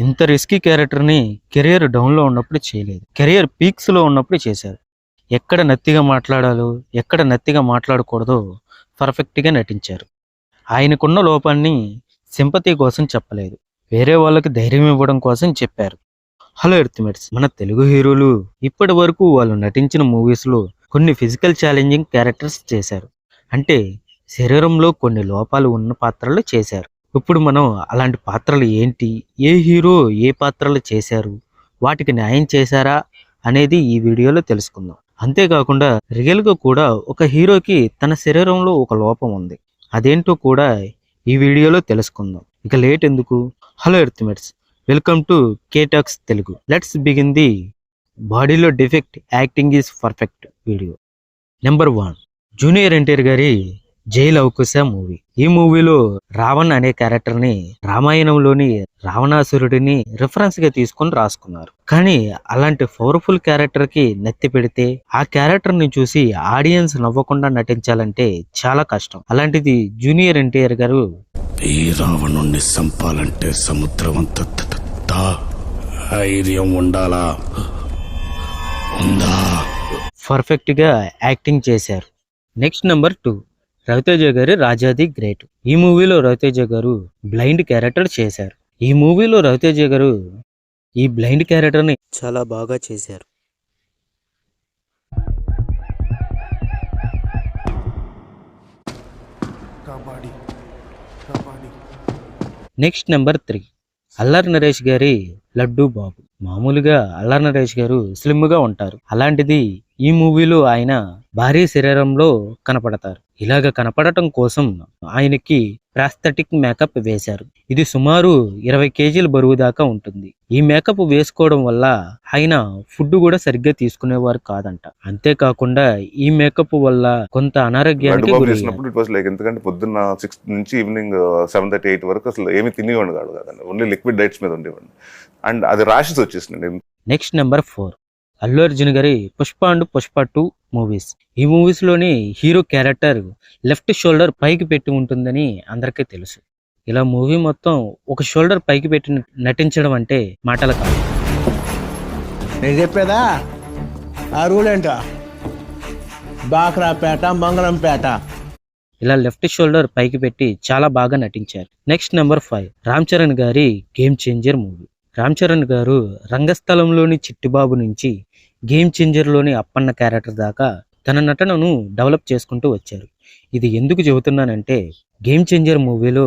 ఇంత రిస్కీ క్యారెక్టర్ని కెరియర్ డౌన్లో ఉన్నప్పుడు చేయలేదు. కెరియర్ పీక్స్లో ఉన్నప్పుడు చేశారు. ఎక్కడ నత్తిగా మాట్లాడాలో ఎక్కడ నత్తిగా మాట్లాడకూడదో పర్ఫెక్ట్గా నటించారు. ఆయనకున్న లోపాన్ని సింపతి కోసం చెప్పలేదు. వేరే వాళ్ళకి ధైర్యం ఇవ్వడం కోసం చెప్పారు. హలో ఎర్త్మెట్స్ మన తెలుగు హీరోలు ఇప్పటి వరకు వాళ్ళు నటించిన మూవీస్లో కొన్ని ఫిజికల్ ఛాలెంజింగ్ క్యారెక్టర్స్ చేశారు. అంటే శరీరంలో కొన్ని లోపాలు ఉన్న పాత్రలు చేశారు. ఇప్పుడు మనం అలాంటి పాత్రలు ఏంటి? ఏ హీరో ఏ పాత్రలు చేశారు? వాటికి న్యాయం చేశారా? అనేది ఈ వీడియోలో తెలుసుకుందాం. అంతేకాకుండా రియల్గా కూడా ఒక హీరోకి తన శరీరంలో ఒక లోపం ఉంది. అదేంటో కూడా ఈ వీడియోలో తెలుసుకుందాం. ఇక లేట్ ఎందుకు? Hello earthmates welcome to KTalks Telugu. Let's begin the బాడీలో defect acting is perfect video. Number one junior NTR గారి జైల్ అవకుశ మూవీ. ఈ మూవీలో రావణ్ అనే క్యారెక్టర్ని రామాయణంలోని రావణాసురుడిని రిఫరెన్స్గా తీసుకొని రాసుకున్నారు. కానీ అలాంటి పవర్ఫుల్ క్యారెక్టర్కి నెత్తి పెడితే ఆ క్యారెక్టర్ని చూసి ఆడియన్స్ నవ్వకుండా నటించాలంటే చాలా కష్టం. అలాంటిది జూనియర్ ఎన్టీఆర్ గారు ఈ రావణుణ్ణి సంపాలంటే సముద్రం అంత ధైర్యం ఉండాలా? ఉందా? పర్ఫెక్ట్గా యాక్టింగ్ చేశారు. Next number two. రవితేజ గారి రాజాది గ్రేట్. ఈ మూవీలో రవితేజ గారు బ్లైండ్ క్యారెక్టర్ చేశారు. ఈ మూవీలో రవితేజ గారు ఈ బ్లైండ్ క్యారెక్టర్ని చాలా బాగా చేశారు. Next number three. Allari Naresh గారి లడ్డు బాబు. మామూలుగా అల్లరి నరేష్ గారు స్లిమ్గా ఉంటారు. అలాంటిది ఈ మూవీలో ఆయన భారీ శరీరంలో కనపడతారు. ఇలాగ కనపడటం కోసం ఆయనకి ప్రాస్థెటిక్ మేకప్ వేశారు. ఇది సుమారు ఇరవై కేజీల బరువు దాకా ఉంటుంది. ఈ మేకప్ వేసుకోవడం వల్ల ఆయన ఫుడ్ కూడా సరిగ్గా తీసుకునేవారు కాదంట. అంతేకాకుండా ఈ మేకప్ వల్ల కొంత అనారోగ్యానికి ఎందుకంటే పొద్దున్న సిక్స్ నుంచి ఈవినింగ్ సెవెన్ థర్టీ ఎయిట్ వరకు అసలు ఏమి తినేవాడు కాదు కదండి. ఓన్లీ లిక్విడ్ డైట్స్ మీద ఉండేవాడు అండ్ అది ర్యాషెస్ వచ్చేసింది. Next number four. Allu Arjun గారి Pushpa and Pushpa two movies. ఈ మూవీస్లోని హీరో క్యారెక్టర్ లెఫ్ట్ షోల్డర్ పైకి పెట్టి ఉంటుందని అందరికీ తెలుసు. ఇలా మూవీ మొత్తం ఒక షోల్డర్ పైకి పెట్టి నటించడం అంటే మాటలు కాదు. నేను చెప్పేదా? ఆ రూల్ ఏంటో? బాక్రాపేట మంగళంపేట. ఇలా లెఫ్ట్ షోల్డర్ పైకి పెట్టి చాలా బాగా నటించారు. Next number five Ram Charan గారి game changer movie. Ram Charan గారు రంగస్థలంలోని చిట్టిబాబు నుంచి గేమ్ చేంజర్లోని అప్పన్న క్యారెక్టర్ దాకా తన నటనను డెవలప్ చేసుకుంటూ వచ్చారు. ఇది ఎందుకు చెబుతున్నానంటే గేమ్ చేంజర్ మూవీలో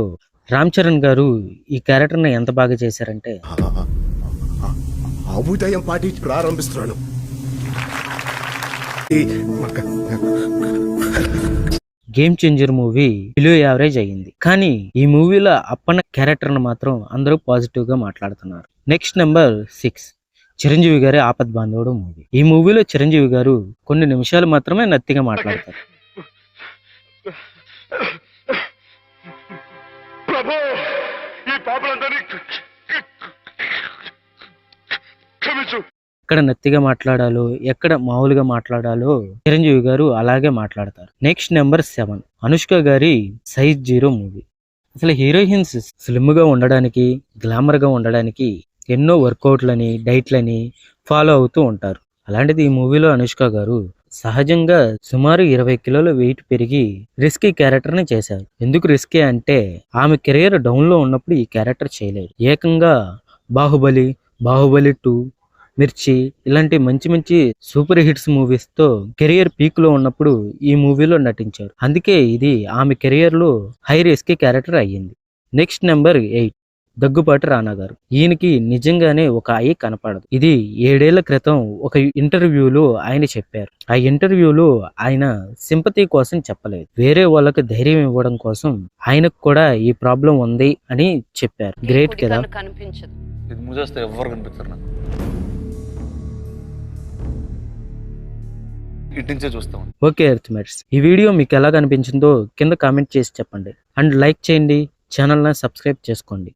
రామ్ చరణ్ గారు ఈ క్యారెక్టర్ని ఎంత బాగా చేశారంటే అభుదయం పాటించి ప్రారంభిస్తున్నాను. Game changer movie below average అయ్యింది. కానీ ఈ మూవీలో అప్పన్న క్యారెక్టర్ మాత్రం అందరూ పాజిటివ్గా మాట్లాడుతున్నారు. నెక్స్ట్ నెంబర్ సిక్స్ చిరంజీవి గారి ఆపద్ బాంధవుడు మూవీ ఈ మూవీలో చిరంజీవి గారు కొన్ని నిమిషాలు మాత్రమే నత్తిగా మాట్లాడతారు. ప్రభు ఈ పాపలందరినీ ఎక్కడ నత్తిగా మాట్లాడాలో ఎక్కడ మామూలుగా మాట్లాడాలో చిరంజీవి గారు అలాగే మాట్లాడతారు. Next number seven. అనుష్క గారి సైజ్ జీరో మూవీ. అసలు హీరోయిన్స్ స్లిమ్గా ఉండడానికి గ్లామర్గా ఉండడానికి ఎన్నో వర్కౌట్లని డైట్లని ఫాలో అవుతూ ఉంటారు. అలాంటిది ఈ మూవీలో అనుష్క గారు సహజంగా సుమారు ఇరవై కిలోల వెయిట్ పెరిగి రిస్కీ క్యారెక్టర్ని చేశారు. ఎందుకు రిస్కీ అంటే ఆమె కెరియర్ డౌన్లో ఉన్నప్పుడు ఈ క్యారెక్టర్ చేయలేదు. ఏకంగా బాహుబలి బాహుబలి టూ మిర్చి ఇలాంటి మంచి మంచి సూపర్ హిట్స్ మూవీస్తో కెరియర్ పీక్లో ఉన్నప్పుడు ఈ మూవీలో నటించారు. అందుకే ఇది ఆమె కెరియర్లో హై రిస్క్ క్యారెక్టర్ అయ్యింది. Next number eight Daggubati Rana గారు. ఈయనకి నిజంగానే ఒక ఐ కనపడదు. ఇది ఏడేళ్ళ క్రితం ఒక ఇంటర్వ్యూలో ఆయన చెప్పారు. ఆ ఇంటర్వ్యూలో ఆయన సింపతి కోసం చెప్పలేదు. వేరే వాళ్ళకి ధైర్యం ఇవ్వడం కోసం ఆయనకు కూడా ఈ ప్రాబ్లం ఉంది అని చెప్పారు. గ్రేట్ కదా? కనిపించదు. ఇట్టించే చూస్తాం ఓకే ఎర్త్మెట్స్ ఈ వీడియో మీకు ఎలా కనిపించిందో కింద కామెంట్ చేసి చెప్పండి. అండ్ లైక్ చేయండి ఛానల్ని సబ్స్క్రైబ్ చేసుకోండి.